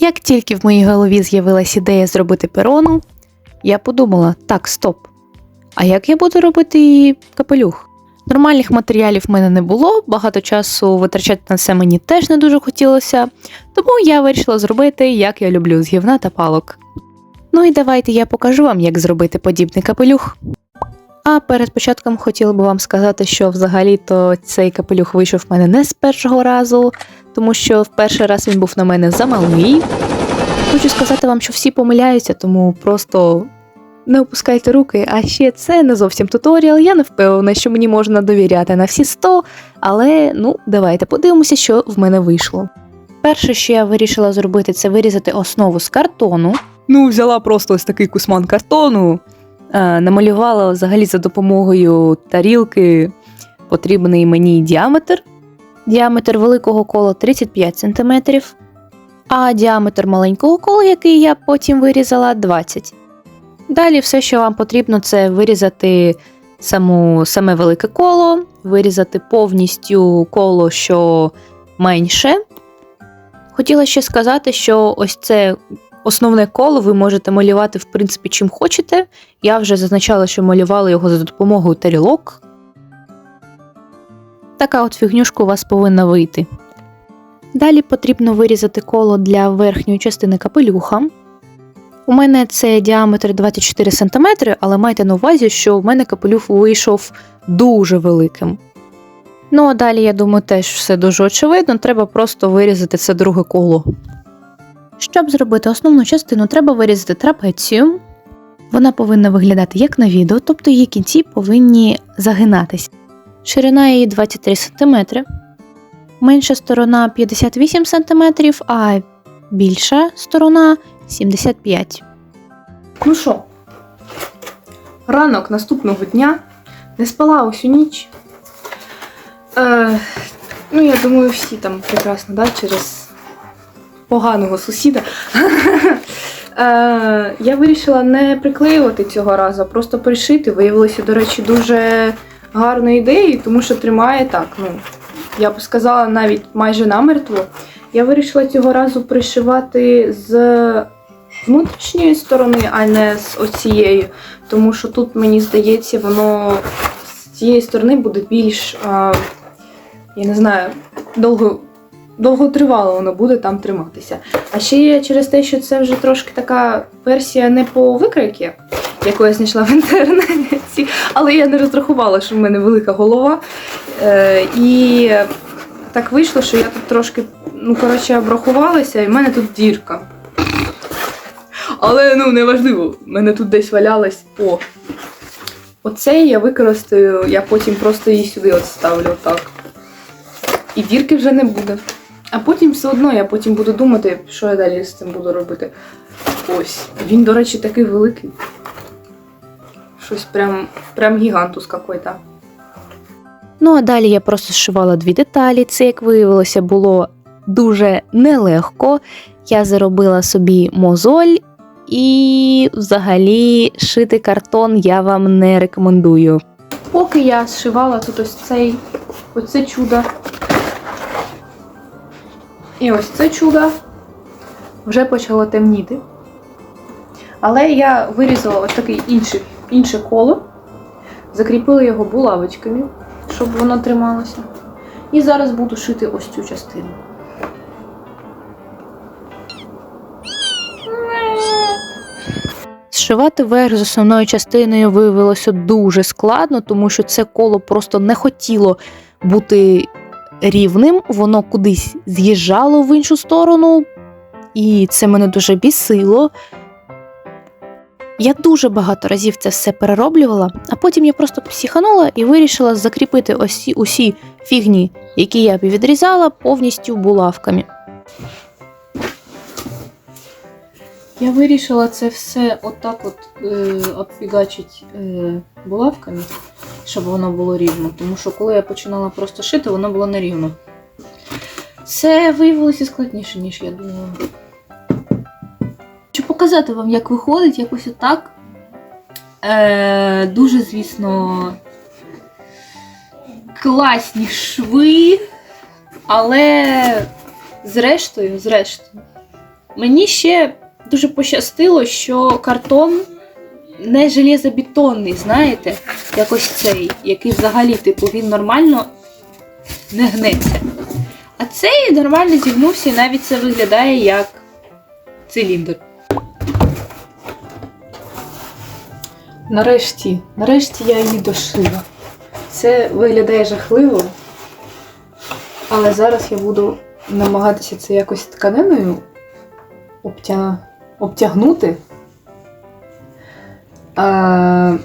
Як тільки в моїй голові з'явилась ідея зробити перону, я подумала: так, стоп. А як я буду робити її капелюх? Нормальних матеріалів в мене не було, багато часу витрачати на це мені теж не дуже хотілося, тому я вирішила зробити, як я люблю, з гівна та палок. Ну і давайте я покажу вам, як зробити подібний капелюх. А перед початком хотіла би вам сказати, що взагалі-то цей капелюх вийшов в мене не з першого разу, тому що в перший раз він був на мене замалий. Хочу сказати вам, що всі помиляються, тому просто не опускайте руки. А ще це не зовсім туторіал. Я не впевнена, що мені можна довіряти на всі 100, але ну давайте подивимося, що в мене вийшло. Перше, що я вирішила зробити, це вирізати основу з картону. Ну, взяла просто ось такий кусман картону, е, намалювала взагалі за допомогою тарілки потрібний мені діаметр. Діаметр великого кола 35 см, а діаметр маленького кола, який я потім вирізала, 20 Далі все, що вам потрібно, це вирізати саму, саме велике коло, вирізати повністю коло, що менше. Хотіла ще сказати, що ось це основне коло ви можете малювати, в принципі, чим хочете. Я вже зазначала, що малювала його за допомогою тарілок. Така от фігнюшка у вас повинна вийти. Далі потрібно вирізати коло для верхньої частини капелюха. У мене це діаметр 24 см, але майте на увазі, що в мене капелюх вийшов дуже великим. Ну а далі, я думаю, теж все дуже очевидно, треба просто вирізати це друге коло. Щоб зробити основну частину, треба вирізати трапецію. Вона повинна виглядати як на відео, тобто її кінці повинні загинатись. Ширина її 23 см, менша сторона 58 см, а більша сторона 75. Ну що, ранок наступного дня не спала усю ніч. Е, ну, я думаю, всі там прекрасно, да, через поганого сусіда. Е, я вирішила не приклеювати цього разу, а просто пришити. Виявилося, до речі, дуже гарною ідеєю, тому що тримає так. ну, Я б сказала, навіть майже намертво. Я вирішила цього разу пришивати з внутрішньої сторони, а не з оцієї. Тому що тут, мені здається, воно з цієї сторони буде більш, а, я не знаю, довго. Довготривало воно буде там триматися. А ще є через те, що це вже трошки така версія не по викройки, яку я знайшла в інтернеті, але я не розрахувала, що в мене велика голова. Е, і так вийшло, що я тут трошки, ну, коротше, обрахувалася, і в мене тут дірка. Але ну неважливо, в мене тут десь валялась. О. Оце я використаю, я потім просто її сюди от ставлю так. І дірки вже не буде. А потім все одно я потім буду думати, що я далі з цим буду робити. Ось. Він, до речі, такий великий. Щось прям, прям гігантус какой-то. Ну, а далі я просто зшивала дві деталі. Це, як виявилося, було дуже нелегко. Я заробила собі мозоль, і взагалі шити картон я вам не рекомендую. Поки я зшивала тут ось цей оце чудо. І ось це чудо вже почало темніти. Але я вирізала ось таке інше, інше коло, закріпила його булавочками, щоб воно трималося. І зараз буду шити ось цю частину. Зшивати верх з основною частиною виявилося дуже складно, тому що це коло просто не хотіло бути рівним, воно кудись з'їжджало в іншу сторону, і це мене дуже бісило. Я дуже багато разів це все перероблювала, а потім я просто психанула і вирішила закріпити ось усі фігні, які я відрізала, повністю булавками. Я вирішила це все отак от е, е, булавками, щоб воно було рівно. Тому що коли я починала просто шити, воно було нерівно. Це виявилося складніше, ніж я думала. Показати вам, як виходить, якось отак. Е, Дуже, звісно, класні шви, але зрештою, зрештою. Мені ще дуже пощастило, що картон не железобетонний, знаєте, як ось цей, який взагалі, типу, він нормально не гнеться. А цей нормально зігнувся і навіть це виглядає як циліндр. Нарешті, нарешті я її дошила. Це виглядає жахливо. Але зараз я буду намагатися це якось тканиною обтя... обтягнути. А...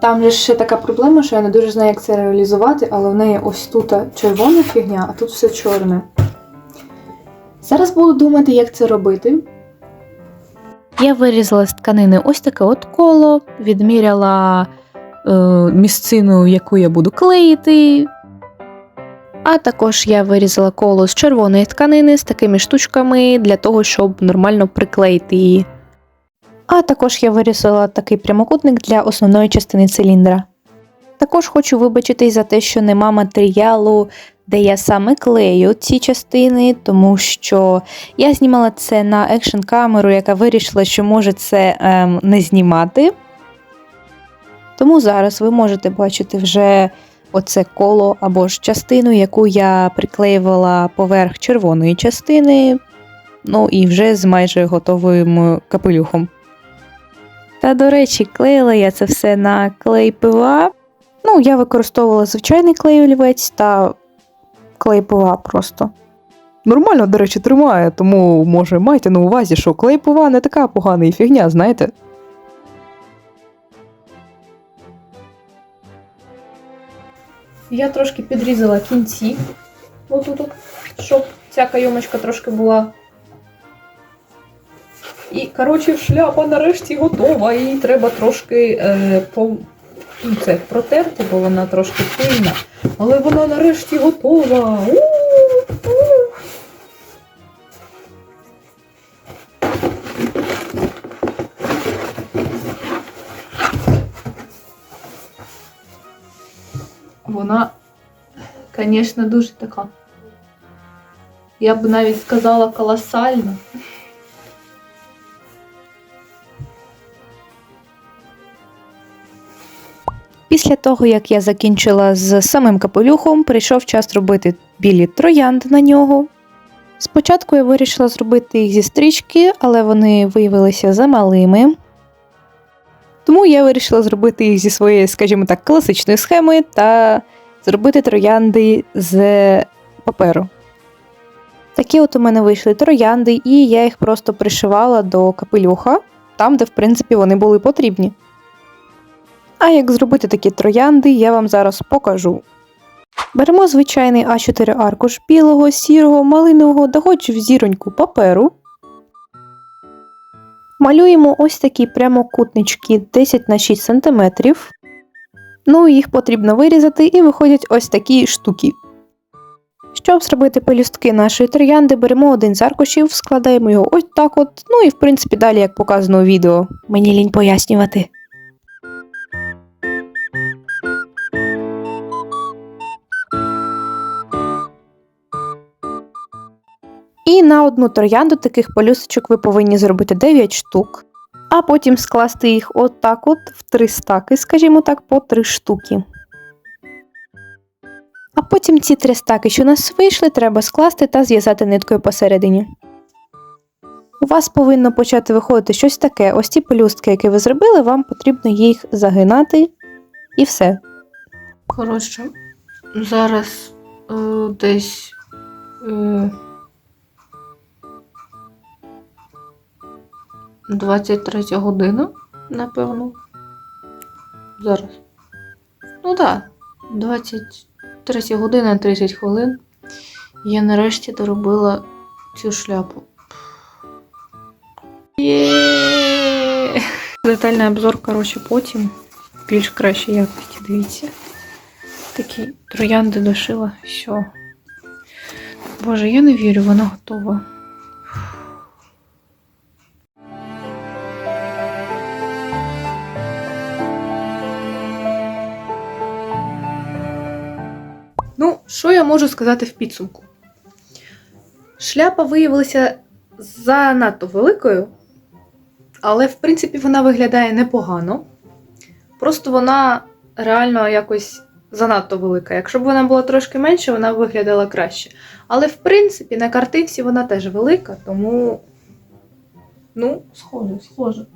Там же ще така проблема, що я не дуже знаю, як це реалізувати, але в неї ось тут червона фігня, а тут все чорне. Зараз буду думати, як це робити. Я вирізала з тканини ось таке от коло, відміряла е, місцину, яку я буду клеїти. А також я вирізала коло з червоної тканини з такими штучками для того, щоб нормально приклеїти її. А також я вирізала такий прямокутник для основної частини циліндра. Також хочу вибачитись за те, що нема матеріалу, де я саме клею ці частини, тому що я знімала це на екшн камеру, яка вирішила, що може це ем, не знімати. Тому зараз ви можете бачити вже оце коло або ж частину, яку я приклеювала поверх червоної частини, ну і вже з майже готовим капелюхом. Та, до речі, клеїла я це все на клей пива. Ну, я використовувала звичайний клей олівець та клей пива просто. Нормально, до речі, тримає, тому може майте на увазі, що клей пива не така погана і фігня, знаєте. Я трошки підрізала кінці, отут, щоб ця кайомочка трошки була. І, коротше, шляпа нарешті готова, її треба трошки е, це, протерти, бо вона трошки пильна. Але вона нарешті готова. У-у-у. Вона, звісно, дуже така. Я б навіть сказала колосальна. Після того, як я закінчила з самим капелюхом, прийшов час робити білі троянди на нього. Спочатку я вирішила зробити їх зі стрічки, але вони виявилися замалими. Тому я вирішила зробити їх зі своєї, скажімо так, класичної схеми та зробити троянди з паперу. Такі от у мене вийшли троянди, і я їх просто пришивала до капелюха, там, де, в принципі, вони були потрібні. А як зробити такі троянди, я вам зараз покажу. Беремо звичайний А4 аркуш білого, сірого, малинового та хоч в зіроньку паперу. Малюємо ось такі прямокутнички 10 на 6 см. Ну, їх потрібно вирізати і виходять ось такі штуки. Щоб зробити пелюстки нашої троянди, беремо один з аркушів, складаємо його ось так от, ну і в принципі далі, як показано у відео. Мені лінь пояснювати. І на одну троянду таких пелюсточок ви повинні зробити 9 штук, а потім скласти їх отак от в три стаки, скажімо так, по 3 штуки. А потім ці три стаки, що у нас вийшли, треба скласти та зв'язати ниткою посередині. У вас повинно почати виходити щось таке. Ось ці пелюстки, які ви зробили, вам потрібно їх загинати і все. Коротше, зараз е, десь. Е, 23 година, напевно. Зараз. Ну так, да, 23 година 30 хвилин. Я нарешті доробила цю шляпу. Є! Детальний обзор, коротше, потім. Більш краще якості, дивіться. Такі троянди дошила. Все. Боже, я не вірю, вона готова. Що я можу сказати в підсумку? Шляпа виявилася занадто великою, але в принципі вона виглядає непогано. Просто вона реально якось занадто велика. Якщо б вона була трошки менша, вона б виглядала краще. Але в принципі на картинці вона теж велика, тому. Ну, схоже, схоже.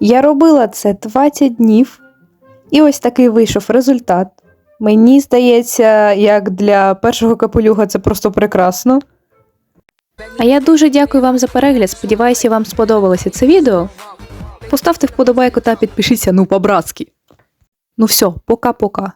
Я робила це 20 днів, і ось такий вийшов результат. Мені здається, як для першого капелюха це просто прекрасно. А я дуже дякую вам за перегляд. Сподіваюся, вам сподобалося це відео. Поставте вподобайку та підпишіться, ну по-братськи. Ну все, пока-пока.